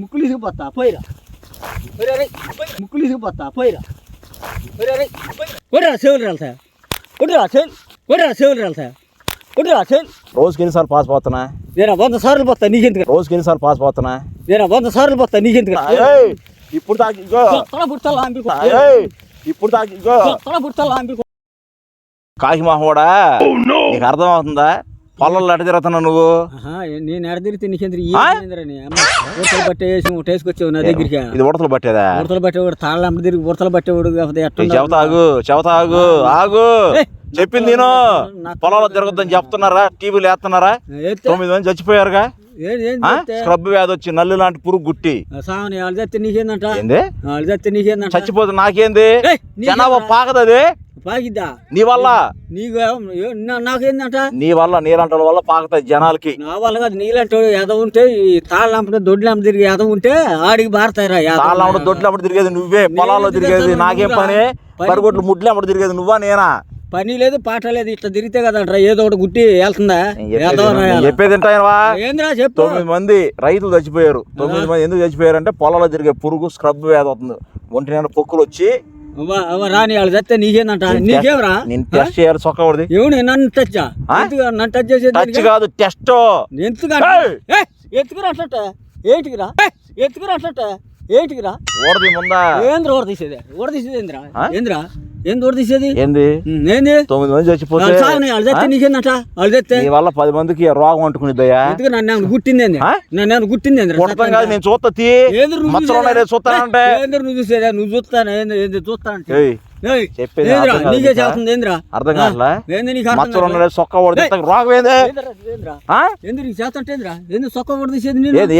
ముక్కులు ఇసిగిపోతా పోయిరా. ముక్కులు ఇసిగిపోతా పోయిరా. కొట్టరా చెవులు రాలతా కొట్టరా చెవులు కొట్టరా చెవులు రాలతా కొట్టరా చెవులు రోజుకి ఎన్నిసార్లు పాస్ పోతున్నా? నేను వంద సార్లు పోతా నీకెందుకు రోజుకి ఎన్నిసార్లు పాస్ పోతున్నా? నేను వంద సార్లు పోతా నీకెందుకు ఏయ్, ఇప్పుడు ఇప్పుడు దాకా నీకు అర్థం అవుతుందా పొలంలో ఎట తిరుగుతున్నావు నువ్వు నేను నీకెందుకు? ఏందిరని? అమ్మ, ఉడతలు పట్టేసి ఒకటి వేసుకొచ్చావు నా దగ్గరికి. ఇది ఉడతలు పట్టేదా? ఉడతలు పట్టేవాడు తాళ్ళ తిరిగి ఉడతలు పట్టేవాడు చెబుతా ఆగు చెబుతా ఆగు ఆగు. చెప్పింది నేను. పొలంలో తిరగొద్దని చెప్తున్నారా? టీవీలు వేస్తున్నారా? తొమ్మిది మంది చచ్చిపోయారుగా? స్క్రబ్ వ్యాధి వచ్చి నల్లు లాంటి పురుగు గుట్టి. నీకేందంట? నీకేందంట? చచ్చిపోతే నాకేంది? జనాభా పాకదది. పాకిద్దా? నీ వల్ల? నీకు నాకేందంట? నీ వల్ల నీలంటల వల్ల పాకుతాయి జనాలకి. నా వల్ల కాదు నీళ్ళంటే ఎదవ ఉంటే ఈ తాళ్ళంపట దొడ్లంప తిరిగి ఎదవ ఉంటే ఆడికి బారతాయిరా తాళ్ళ దొడ్లు అప్పుడు తిరిగేది నువ్వే. పొలాల్లో తిరిగేది నాకేం. పని? పరిగొట్లు ముడ్లు అప్పుడు తిరిగేది నువ్వా నేనా? పని లేదు పాట లేదు ఇట్లా తిరిగితే కదంటారా ఏదో ఒకటి గుట్టి వెళ్తుందా చెప్పేది ఏందిరా చెప్పు? తొమ్మిది మంది రైతులు చచ్చిపోయారు. తొమ్మిది మంది ఎందుకు చచ్చిపోయారు అంటే పొలంలో తిరిగే పురుగు స్క్రబ్ వ్యాధి అవుతుంది ఒంటి పొక్కులు వచ్చి రాని వాళ్ళు చేస్తే నీకేందంట నీకేమరా నేను టెస్ట్ చేయాలి చొక్కబడిది ఎవడు నన్ను టచ్? నన్ను టచ్ చేసేది టచ్ కాదు టెస్ట్ ఎందుకు ఏయ్! ఎత్తుకురా అట్లట ఏంటికిరా ఎత్తుకురా అట్లట ఏంటికిరా ఓడది ముందా ఏంద్ర ఓడ తీసేది ఓడ తీసేది ఏంద్రా? ఏంద్రా ఏంది ఓడ తీసేది? ఏంది? ఏంది? తొమ్మిది మంది చచ్చిపోతే వల్ల పది మందికి రోగం అంటుకునిద్దయ్యా? ఎందుకు నన్ను ఆ? నన్ను గుట్టిందేంద్రా కొడతాం కాదు నేను చూస్తా తీ. చూస్తానంటే. నువ్వు చూసేదా? నువ్వు చూస్తాను? ఏంది చూస్తానంటే? చెప్పేది నీకే నీకా? చేస్తుంది ఏంద్రా? అర్థం ఆ? కావట్లే? ఏంది మచ్చలు సొక్క రోగం నీకు సొక్క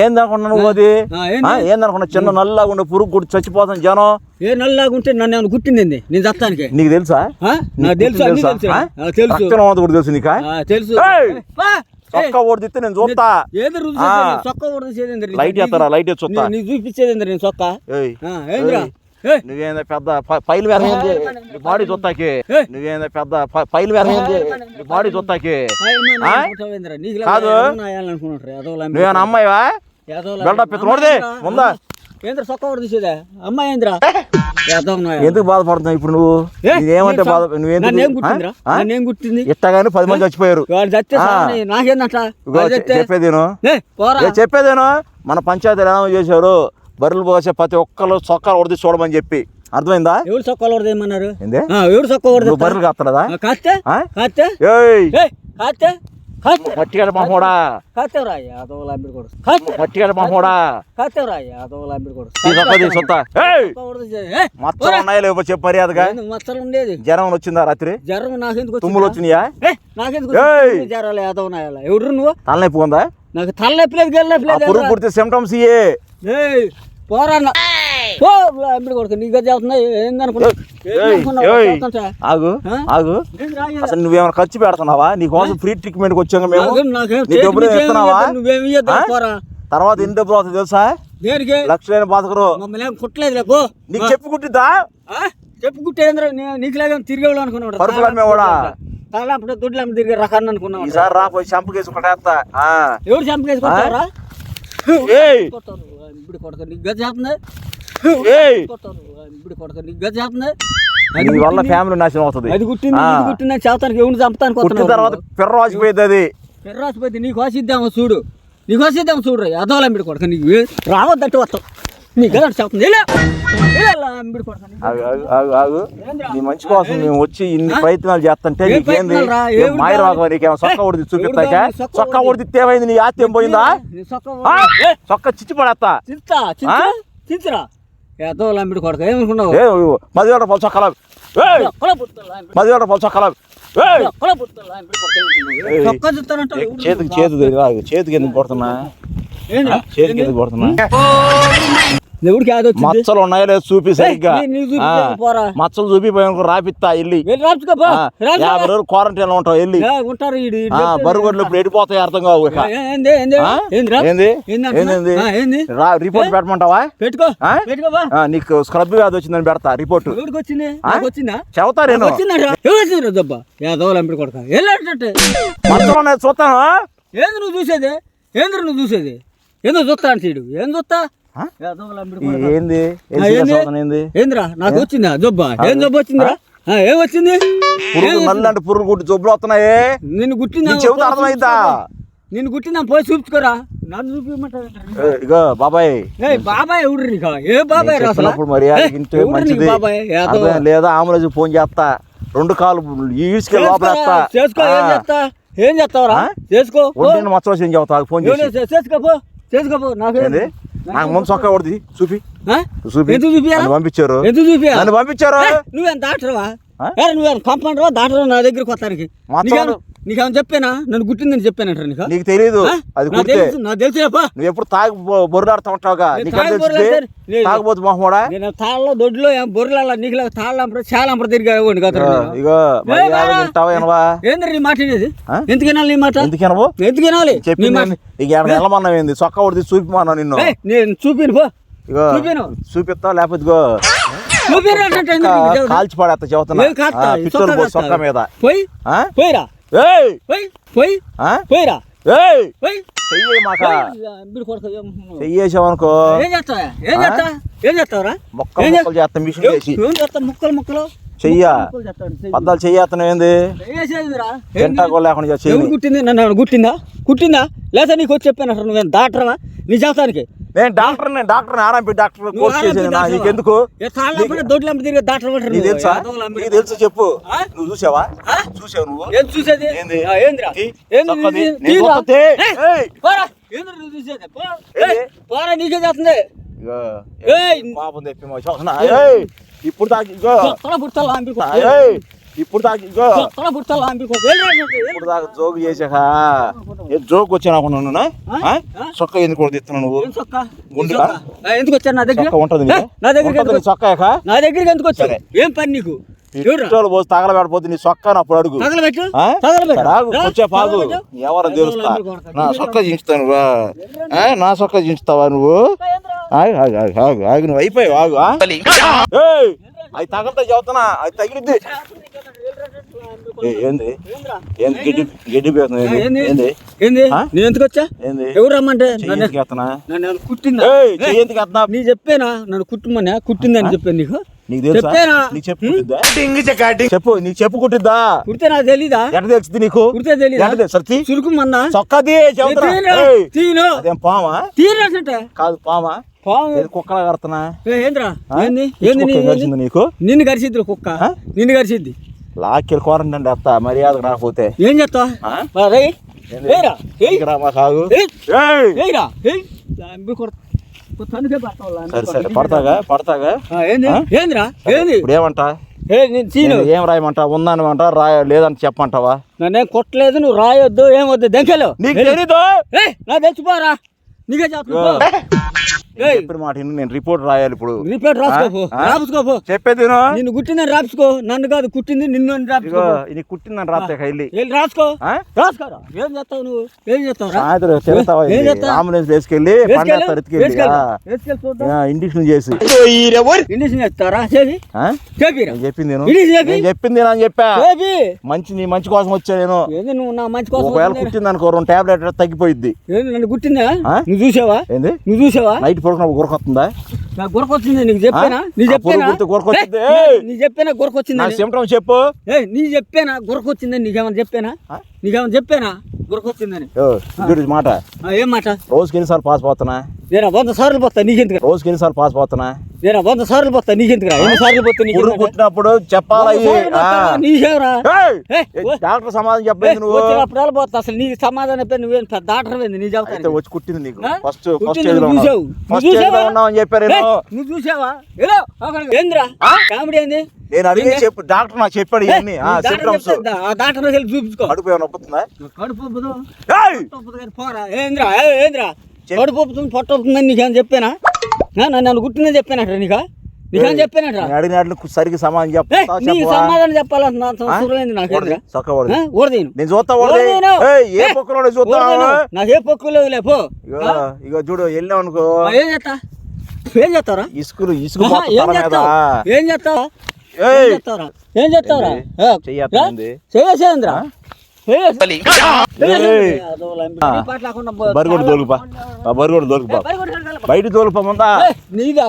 నేను అనుకున్నా నువ్వు అది? ఏంది? అనుకున్నా చిన్న నల్లగా ఉండే పురుగు గుడి చచ్చిపోతాం జనం. ఏ నల్లలాగుంటే నన్ను ఏమైనా గుట్టిందేంది నేను చస్తానికి నీకు తెలుసా? నాకు తెలుసు తెలుసు? కూడా తెలుసు నీకా? తెలుసు. నేను చూస్తా. ఏది చేసేది? లైట్ లైట్ ఎత్తి చూస్తా. నీకు చూపించేది నేను సొక్క? నువ్వేందా పెద్ద వేరేంది నీ బాడీ చూస్తాకి. నువ్వేందా పెద్ద వేరేంది నీ బాడీ చూస్తాకి కాదు. నువ్వేనా అమ్మాయివా? బిల్డప్ నోడిది? ఏంద్రా? సొక్క కూడా తీసేదా. అమ్మాయి ఏంద్రా. ఎందుకు బాధపడుతున్నావు ఇప్పుడు నువ్వు? ఏ, నేనేమంటే నేను బాధ? నన్నేం గుట్టింది ఇట్టగానే పది మంది చచ్చిపోయారు. చెప్పేదేను. చెప్పేదేను. మన పంచాయతీలు ఏమో చేశారు? బర్రెలు పోసే ప్రతి ఒక్కరు చొక్కాలు ఉడిది చూడమని చెప్పి. అర్థమైందా? ఎవరు ఏంది? ఆ, ఎవరు సొక్క కూడా నువ్వు బర్రెలు కాస్తదా కాస్తే? కాస్తే? మట్టిగడ మహోడా కాస్తేవరా యాదవుల అంబిడి కొడు మట్టిగడ మహోడా కాస్తేవరా యాదవుల అంబిడి కొడు ఈ సొక్క తీ సొత్త ఏయ్! మచ్చలు ఉన్నాయా లేవో చెప్పు మర్యాదగా. మచ్చలు ఉండేది? జ్వరం వచ్చిందా రాత్రి? జ్వరం నాకెందుకు? తుమ్ములు వచ్చినాయా? నాకెందుకు జ్వరాలు యాదవ్ నాయాల ఎవరు నువ్వు? తలనొప్పి ఉందా? నాకు తలనొప్పి లేదు గెల్లనొప్పి ఆ లేదు పురుగు పుడితే సిమ్టమ్స్ ఇయే ఏయ్ పోరా అంబిడి కొడుకు ఏందనుకున్నావు? ఏయ్, ఏయ్. ఆగు ఆ? ఆగు. అసలు నువ్వేమైనా ఖర్చు పెడుతున్నావా? నీ కోసం ఫ్రీ ట్రీట్మెంట్కి వచ్చాక మేము. నీ డబ్బులు ఇస్తున్నావా? తర్వాత ఎన్ని డబ్బులు అవుతుంది తెలుసా? లక్షలైన ఏం కుట్టలేదు పో. నీకు చెప్పు కుట్టిద్దా? చెప్పు కుట్టేంద్ర నీకు లేక తిరిగేవాళ్ళు అనుకున్నాడు పరుపులు అమ్మేవాడా? తలప్పుడు దుడ్లు అమ్మ తిరిగి రకాన్ని అనుకున్నావు ఈసారి రా పోయి చంపకేసి ఒకటేస్తా ఆ. ఎవరు కొట్టారు ఇప్పుడు కొడక నీకు గది చేస్తుంది ఏయ్! కొట్టారు ఇప్పుడు కొడక నీకు గది చేస్తుంది నీ వల్ల ఫ్యామిలీ నాశనం అవుతుంది. అది గుట్టింది గుట్టింది అని చెప్తానికి ఎవరిని చంపుతానికి తర్వాత పిర్ర వాసిపోయింది అది. పెర్రాసిపోతే నీకు వాసిద్దాము చూడు? నీకు వాసిద్దాము చూడు అదోలా అంబిడి కొడక నీకు ఏ- రావద్దంటే వస్తావు నీకు గది ఆగు. నీ మంచి కోసం మేము వచ్చి ఇన్ని ప్రయత్నాలు చేస్తుంటే నీకేంది ప్రయత్నాలు రా? ఏం ఎవరు మాయ కావాలి? రోగం నీకేమో సొక్క ఉడిది చూపిస్తాక? సొక్క ఉడిది. ఏమైంది? నీ ఆస్తి ఏం పోయిందా? సొక్క చిచ్చి పడేస్తా అదోలా అంబిడి కొడక ఏమనుకున్నావు? ఏ మదివేట పలు సొక్కల ఏయ్! మదివేట పలు ఏ, చేతికి చేతి చేతికి ఎందుకు కొడుతున్నా? చేతికి ఎందుకు కొడుతున్నా? వచ్చింది మచ్చలు ఉన్నాయో లేదు చూపి సరిగ్గా. మచ్చలు చూపిపోయాను రాపిస్తా వెళ్ళి. యాభై రోజులు క్వారంటైన్లో ఉంటావు వెళ్ళి. ఉంటారు బరుగొడ్లు ఇప్పుడు ఎడిపోతాయి అర్థం కావు ఏంది రిపోర్ట్ పెట్టమంటావా? పెట్టుకో నీకు స్క్రబ్ వ్యాధి వచ్చిందని పెడతా రిపోర్ట్ ఎవరికి చెబుతా నేను. వెళ్ళాడంటే మచ్చలు ఉన్నాయి చూస్తాను ఏంది నువ్వు చూసేది? ఏంది నువ్వు చూసేది? ఏందో చూస్తా అంటే ఈడు. ఏం చూస్తా? ఏంది? ఏం ఏందిరా? నాకు వచ్చిందా జబ్బా? ఏం జబ్బు వచ్చిందిరా? ఏం వచ్చింది? నల్లంటి గుడ్డి జబ్బులు వస్తున్నాయి. నిన్ను గుట్టిందా చెబుతా అర్థమైందా? నిన్ను పోయి చూపించుకోరా. నన్ను చూపించమంటావు ఏ, ఇగో బాబాయ్. బాబాయ్ నీకు? ఏ బాబాయ్ రా అసలు? చెప్పినప్పుడు మర్యాద ఏయ్, ఇంటే ఎవడు నీకు మంచిది. లేదా? ఆంబులెన్స్ ఫోన్ చేస్తా. రెండు కాలు ఈడ్చుకెళ్ళి లోపలేస్తా చేసుకో ఏం చేస్తా? ఏం చేస్తావురా? చేసుకో మచ్చలు వచ్చి చెబుతా ఫోన్ ఎవరు చేసుకోపో చేసుకోపో నాకు నాకు ముందు సొక్క కొడుది చూపి? చూపి. ఎందుకు పంపించారు. ఎందుకు చూపియా నన్ను పంపించారు? నువ్వేం? ఏ నువ్వేం కంపౌండర్వా దాటరా నా దగ్గరికి వస్తానికి? నీకేమన్నా నీకేమన్నా చెప్పానా? నన్ను గుట్టిందని చెప్పానంటారా నీకు? నీకు తెలియదు? అది నాకు తెలుసు నాకు తెలిసినప్పా నువ్వు ఎప్పుడు తాగి బొర్రాడుతూ ఉంటావుగా. నీకు. తాగబోతు మొహమోడా? నేను తాళ్ళలో దొడ్లో ఏం బొర్రెల నీకు తాళ్ళ చాలా అంపర తిరిగి కదా ఇగో వింటావా వినవా ఏంద్ర నీ మాట ఇది ఆ? ఎందుకు వినాలి నీ మాట? ఎందుకు వినవు? ఎందుకు వినాలి? నీ చెప్పింది మాట. నీకు ఎక్కడ వెళ్ళమన్నావు ఏంది? కొడితే చూపిమన్నా నిన్ను? నేను చూపిను పో. ఇగో. చూపిస్తావు? లేకపోతే ఇగో నీకు? కాల్చి పడేస్తా చెబుతున్నా. పిచ్చోలు సొక్క మీద. పోయి ఆ? పోయిరా. ఏయ్! పోయి పోయి ఆ? పోయిరా. ఏయ్! పోయి. చెయ్యి మాక. బిడ్డ కొడతా ఏం చెయ్యేసావనుకో. ఏం చేస్తావా? ఏం చేస్తా ఏం చేస్తావురా? మొక్కలు ఏం మొక్కలు చేస్తా మిషన్ చేసి. ఏం చేస్తా ముక్కలు ముక్కలు? చెయ్యా. ముక్కలు చేస్తాడు, చెయ్యి. పద్దాలు చెయ్యేస్తున్నావు ఏంది? ఏం చేసేదిరా? తింటా కూడా లేకుండా చేసి ఎవరు కుట్టింది నన్ను ఏమైనా కుట్టిందా కుట్టిందా లేదా నీకు వచ్చి చెప్పాను అసలు నువ్వేం దాటరవా? నీ చేస్తానికి. నేను డాక్టర్ నేను డాక్టర్ ఆర్ఎంపీ డాక్టర్ కోర్స్ చేసేది నీకు తెలుసా? నీకు తెలుసు చెప్పు? నువ్వు చూసావా? చూసావు నువ్వు? ఏం చూసేది? ఏంది? పోరా. నీకే చేస్తుంది. పాపం తెప్పి ఇప్పుడు దాకా ఇప్పుడు దాకా. ఇప్పుడు దాకా జోకు చేసాక ఏ జోక్ వచ్చాను అనుకున్నాను? చొక్క ఎందుకు కూడా తెస్తున్నావు నువ్వు? గుండుగా? ఎందుకు నా దగ్గర చొక్క ఉంటుంది నా దగ్గరికి ఎందుకు వచ్చావు? చొక్కాక నా దగ్గరికి ఎందుకు వచ్చావు సరే. ఏం పని నీకు? పెట్రోల్ పోసి తగలబెడపోతే నీ చొక్కా అప్పుడు అడుగు. వచ్చే పాగు. ఎవరో తెలుస్తా. నా చొక్కా చించుతాను నా చొక్కా చించుతావా నువ్వు? ఆగు ఆగు ఆగు ఆగు ఆగు నువ్వు అయిపోయావు ఆగు అవి తగలతా చెబుతున్నా అది తగిలిద్ది. ఏంది? ఏందిరా? ఏంది? గడ్డి గడ్డి పోతుంది ఆ, ఏంది? ఏంది? ఏంది? ఆ? నేను ఎందుకు వచ్చా? ఏంది? ఎవరు రమ్మంటే నన్ను కుట్టిందా? ఎందుకు? నీ చెప్పేనా? నన్ను కుట్టుమన్నా? కుట్టిందని చెప్పాను నీకు? నీకు తెలుసా? చెప్పేనా? నీకు చెప్పు కుట్టిద్దా? చెప్పు నీకు చెప్పు కుట్టిద్దా? కుడితే నాకు తెలీదా? నీకు? కుడితే తెలీదా? ఎట్ట తెలుసు? సరే తీ. చురుకుమన్నా? చొక్కాది చెబుతున్నా. ఏయ్, తీను అదేం పామా తీరంటే కాదు పామా కుక్కలా కడుతున్నా? ఏ, ఏంద్రా? ఏంది? ఏంది నీకు? నిన్ను కరిసిద్ది కుక్క? నిన్ను కరిసిద్ది లాక్కెళ్ళి కోరండి అత్త మర్యాద రాకపోతే. ఏం లాంబి సరే. పడతాగా పడతాగా? ఏమంట? ఏ రాయమంటా? ఉందనమంట? రాయ లేదని చెప్పమంటావా? నన్నేం కొట్టలేదు నువ్వు రాయొద్దు ఏమొద్దు దెంకలు. నీకు తెలీదు? నా తెచ్చిపోరా నీకే ఏయ్ చెప్పిన మాట నేను రిపోర్ట్ రాయాలి ఇప్పుడు. రిపేర్ రాసుకోపో? రాసుకోపో చెప్పేది. నిన్ను కుట్టిందని రాసుకో నన్ను కాదు కుట్టింది నిన్ను అని రాసుకో ఇది కుట్టిందని వెళ్ళి వెళ్ళి రాసుకో? రాసుకోరా? ఏం చేస్తావు నువ్వు? ఏం చేస్తావు? సాయంత్రం? అంబులెన్స్ వేసుకెళ్ళి ఆ, ఇండిక్షన్ చేసి. ఇండిషన్ చేస్తారా? చేసి. చెప్పింది నేను చెప్పింది అని చెప్పా. చేపి. మంచి నీ మంచి కోసం వచ్చా నేను. ఏంది నువ్వు నా మంచి కోసం ఒకవేళ? కుట్టింది అనుకో రెండు టాబ్లెట్ తగ్గిపోయిద్ది. ఏంది నన్ను గుట్టిందా ఆ? నువ్వు చూసావా? ఏంది? నువ్వు చూసావా? నైట్ పడుకున్నప్పుడు గురకొస్తుందా? నాకు గురకొచ్చింది నీకు చెప్పానా? నీ చెప్పానా? గురకొచ్చింది. చెప్పానా గురకొచ్చింది సిమ్టమ్ చెప్పు. ఏ నీ చెప్పానా గురకొచ్చిందని నీకేమైనా చెప్పానా? నీకేమైనా చెప్పానా గురకొచ్చిందని మాట. ఏం మాట? రోజుకి ఎన్నిసార్లు పాస్ పోతున్నా? నేను వంద సార్లు పోతా నీకెందుకు రోజుకి ఎన్నిసార్లు పాస్ పోతున్నా? నేను వంద సార్లు పోతా నీకెందుకురా ఎన్ని సార్లు పోతా నీకు కుట్టినప్పుడు చెప్పాలి ఏ, డాక్టర్ సమాధానం చెప్పలేదు నువ్వు. వచ్చినప్పుడు పోతా అసలు నీకు సమాధానం పేరు నువ్వేం పెద్ద డాక్టర్ ఏంది నీ అయితే చెబుతాను వచ్చి కుట్టింది నీకు? ఫస్ట్ ఫస్ట్ ఏజ్లో చూసావు. ఉన్నావు. నువ్వు ఫస్ట్ ఏజ్లో చూసావా? ఉన్నావు అని చెప్పారు నువ్వు చూసావా? ఏదో ఏందిరా? కామెడీ ఏంది? నేను అడిగి? చెప్పు డాక్టర్ నాకు చెప్పాడు ఇవన్నీ. నీ డాక్టర్ చూపించుకో. కడుపు ఏమైనా నొప్పుతుందా? కడుపు పోరా. ఏంద్రా? ఏంద్రా? చెప్పు. ఉబ్బుతుంది పొట్ట ఉబ్బుతుందని నీకేం చెప్పానా? నన్ను నన్ను గుర్తుందే చెప్పానట నీకా? నీకని చెప్పానట అడిగినట్లు సరిగ్గా సమాధానం చెప్పవా? సమాధానం చెప్పాలంటే నా ఆ? చూడలేదు నాకు. ఓడదేను నేను. చూస్తా ఏ పొక్కలో చూస్తా నాకు ఏ పొక్కు లేదు లేపో ఇగో ఇగో చూడు వెళ్ళాం అనుకో. ఏం చేస్తా? ఏం చేస్తారా ఇసుకులు ఇసుకు ఏం చేస్తావు ఏం చేస్తావా? ఏం ఏయ్. చేస్తావురా? ఏం చేస్తావురా? ఏంది? ఏ, బరిగొడ్డు దొరుకుపా బరిగొడ్డు దొరుకుపా బయట దొరుకుపా ముందా నీదా?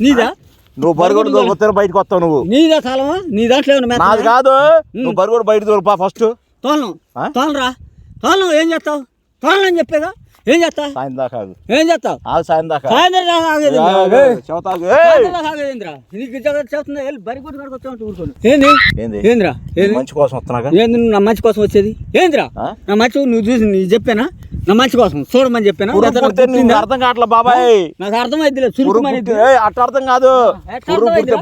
నీదా? నువ్వు బరిగొడ్డు దొరికితే బయటకు వస్తావు నువ్వు. నీదా తలమా? నీ దాంట్లో? నాది కాదు. నువ్వు బరిగొడ్డు బయట దొరుకుపా ఫస్ట్. తోలను. ఆ? తోలరా. తోలను ఏం చేస్తావు? తోలను అని చెప్పేగా ఏం చేస్తా సాయం దాకా. ఏం చేస్తావు? ఆగు సాయం దాకా? నీకు జగత్ చేస్తుందా వెళ్ళి బరి కొట్టు కాడికి వచ్చావు ఊరుకోను. ఏంది? ఏంది? ఏందిరా? ఏంది? మంచి కోసం వస్తున్నాగా? ఏంది నువ్వు నా మంచి కోసం వచ్చేది? ఏందిరా? ఆ? నా మంచి నువ్వు చూసి నీకు చెప్పానా? నా మంచి కోసం చూడమని చెప్పానా? అర్థం కావట్లే బాబాయ్. నాకు పుడితే ఏయ్, అట్ట అర్థం కాదు?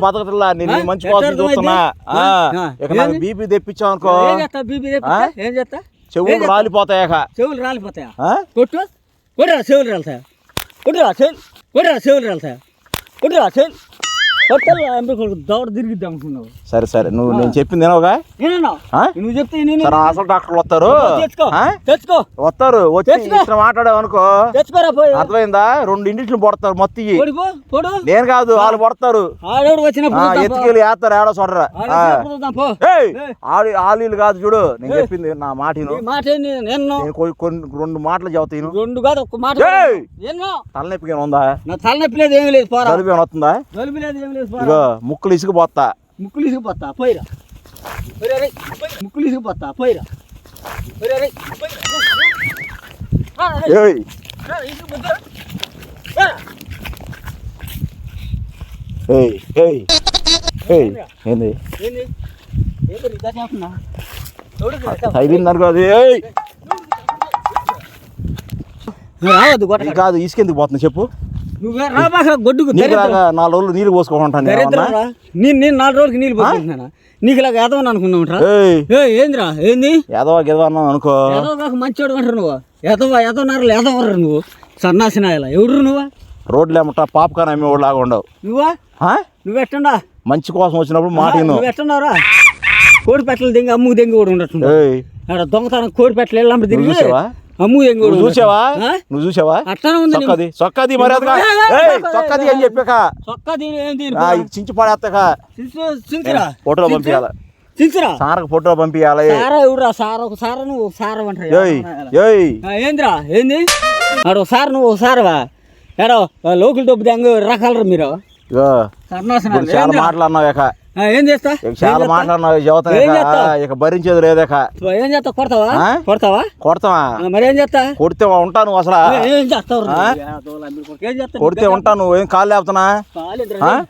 బతకట్లా నేను నీ ఆ? మంచి కోసం? చూస్తున్నా. ఆ, ఆ, ఇక నాకు ఏంది? బీపీ తెప్పించావు అనుకో. ఏం చేస్తా బీపీ? ఆ? ఏం చేస్తా చెవులు? రాలిపోతాయక చెవులు రాలిపోతాయా? కొట్టు. కొట్టురా చెవులు రాలుతాయా? కొట్టురా చెవులు. కొట్టురా చెవులు రాలుతాయా? కొట్టురా చెవులు. తిరిగిద్దాం అనుకున్నావు. సరే సరే నువ్వు నేను చెప్పింది ఆ? నువ్వు చెప్తే నేను అసలు డాక్టర్లు వస్తారు. తెచ్చుకో వస్తారు వచ్చి మాట్లాడావు అనుకో. అర్థమైందా? రెండు ఇంటిని పడతారు మొత్తం నేను కాదు వాళ్ళు పడతారు. ఎత్తుకెళ్ళి వేస్తారు ఏడో చూడరా ఆలీలు కాదు చూడు నేను చెప్పింది నా మాట రెండు మాటలు చెబుతాను రెండు కాదు ఒక్క మాట తలనొప్పి ఉందా? తలనొప్పి లేదు ఏమీ లేదు పోరా. వస్తుందా? లేదు ఏమీ లేదు పోరా ఇగో ముక్కులు ఇసుకుపోతా. ముక్కులు ఇసిగిపోతా పోయిరా. ముక్కులు ఇసిగిపోతా పోయిరా. ఏంది? తగిలింది అనుకో అది రావద్దు కాదు ఇసుకెందుకు పోతుంది చెప్పు. నువ్వు రాబాక గొడ్డుకు నాలుగు రోజులు నీళ్ళు పోసుకోమంటాను నేను నేను నాలుగు రోజులకి నీళ్ళు పోతున్నానా నీకు ఇలాగ ఎదవని అనుకున్నావుట్రా ఏయ్. ఏ ఏందిరా? ఏంది? ఎదవా గెదవా అన్నావు అనుకో. ఎదవ కాక మంచోడు అంటారు నువ్వు. ఎదవ ఎదవనారులు ఎదవరు నువ్వు. సన్నాసినాయల. ఎవడు నువ్వు? రోడ్లు ఏమంటా పాప్కార్న్ అమ్మేవాడు లాగా ఉండవు. నువ్వా? ఆ? నువ్వు ఎట్టండా? మంచి కోసం వచ్చినప్పుడు మాట విను. నువ్వు ఎట్టన్నావురా కోడి పెట్టలు దింగి అమ్ముకు దెంగి కూడా ఉండట్టు దొంగతనం కోడి పెట్టలు వెళ్ళినప్పుడు తిరిగి కూడా నువ్వు చూసావా? నువ్వు చూసావా? అట్టానే ఉంది మర్యాదగా. అని చెప్పాక. చించి పడేస్తాక. పంపించాలి చించురా. సారకు ఫోటోలో పంపించాలి సారా ఎవడురా? సారా ఒక సారా నువ్వు సారా అంటారు ఏందిరా? ఏంది? ఆడు ఒకసారి నువ్వు ఒకసారివా ఏడో లోకల్ డబ్బు దెంగ రకాలరా మీరు? చాలా ఆ, ఏం చేస్తా? చాలా చేస్తా? మాట్లాడినావు యువత? ఇక. భరించేది లేదక ఏం చేస్తావు కొడతావా? కొడతావా? కొడతావా? మరి ఏం చేస్తా? కొడితే ఉంటాను అసలు. ఏ, చేస్తావు? కొడితే ఉంటాను ఏం కాళ్ళు లేపుతున్నా? కాలేదురా